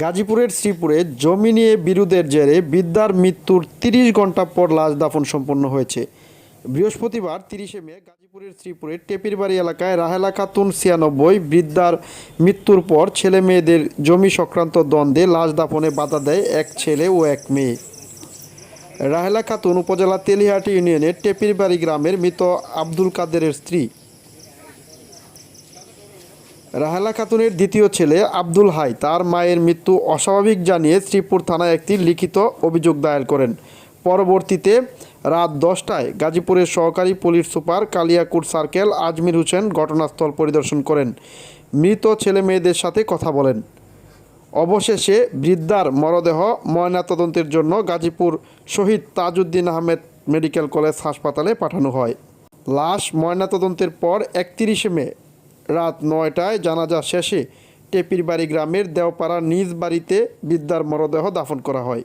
গাজীপুরের শ্রীপুরে জমি নিয়ে বিরোধের জেরে বৃদ্ধার মৃত্যুর তিরিশ ঘণ্টা পর লাশ দাফন সম্পন্ন হয়েছে। বৃহস্পতিবার তিরিশে মে গাজীপুরের শ্রীপুরের টেপিরবাড়ি এলাকায় রাহেলা খাতুন ছিয়ানব্বই বৃদ্ধার মৃত্যুর পর ছেলে মেয়েদের জমি সংক্রান্ত দ্বন্দ্বে লাশ দাফনে বাধা দেয় এক ছেলে ও এক মেয়ে। রাহেলা খাতুন উপজেলা তেলিহাটি ইউনিয়নের টেপিরবাড়ি গ্রামের মৃত আব্দুল কাদেরের স্ত্রী। রাহেলা খাতুনের দ্বিতীয় ছেলে আব্দুল হাই তার মায়ের মৃত্যু অস্বাভাবিক জানিয়ে শ্রীপুর থানায় একটি লিখিত অভিযোগ দায়ের করেন। পরবর্তীতে রাত দশটায় গাজীপুরের সহকারী police super Kaliakair circle Azmir Hossain ঘটনাস্থল পরিদর্শন করেন। মৃত ছেলে মেয়েদের সাথে কথা বলেন। অবশেষে বৃদ্ধার মরদেহ ময়নাতদন্তের জন্য গাজীপুর শহীদ তাজউদ্দিন আহমেদ মেডিকেল কলেজ হাসপাতালে পাঠানো হয়। লাশ ময়নাতদন্তের পর একত্রিশে মে রাত নয়টায় জানাজা শেষে টেপির বাড়ি গ্রামের দেওপাড়া নিজ বাড়িতে বিদ্যার মরদেহ দাফন করা হয়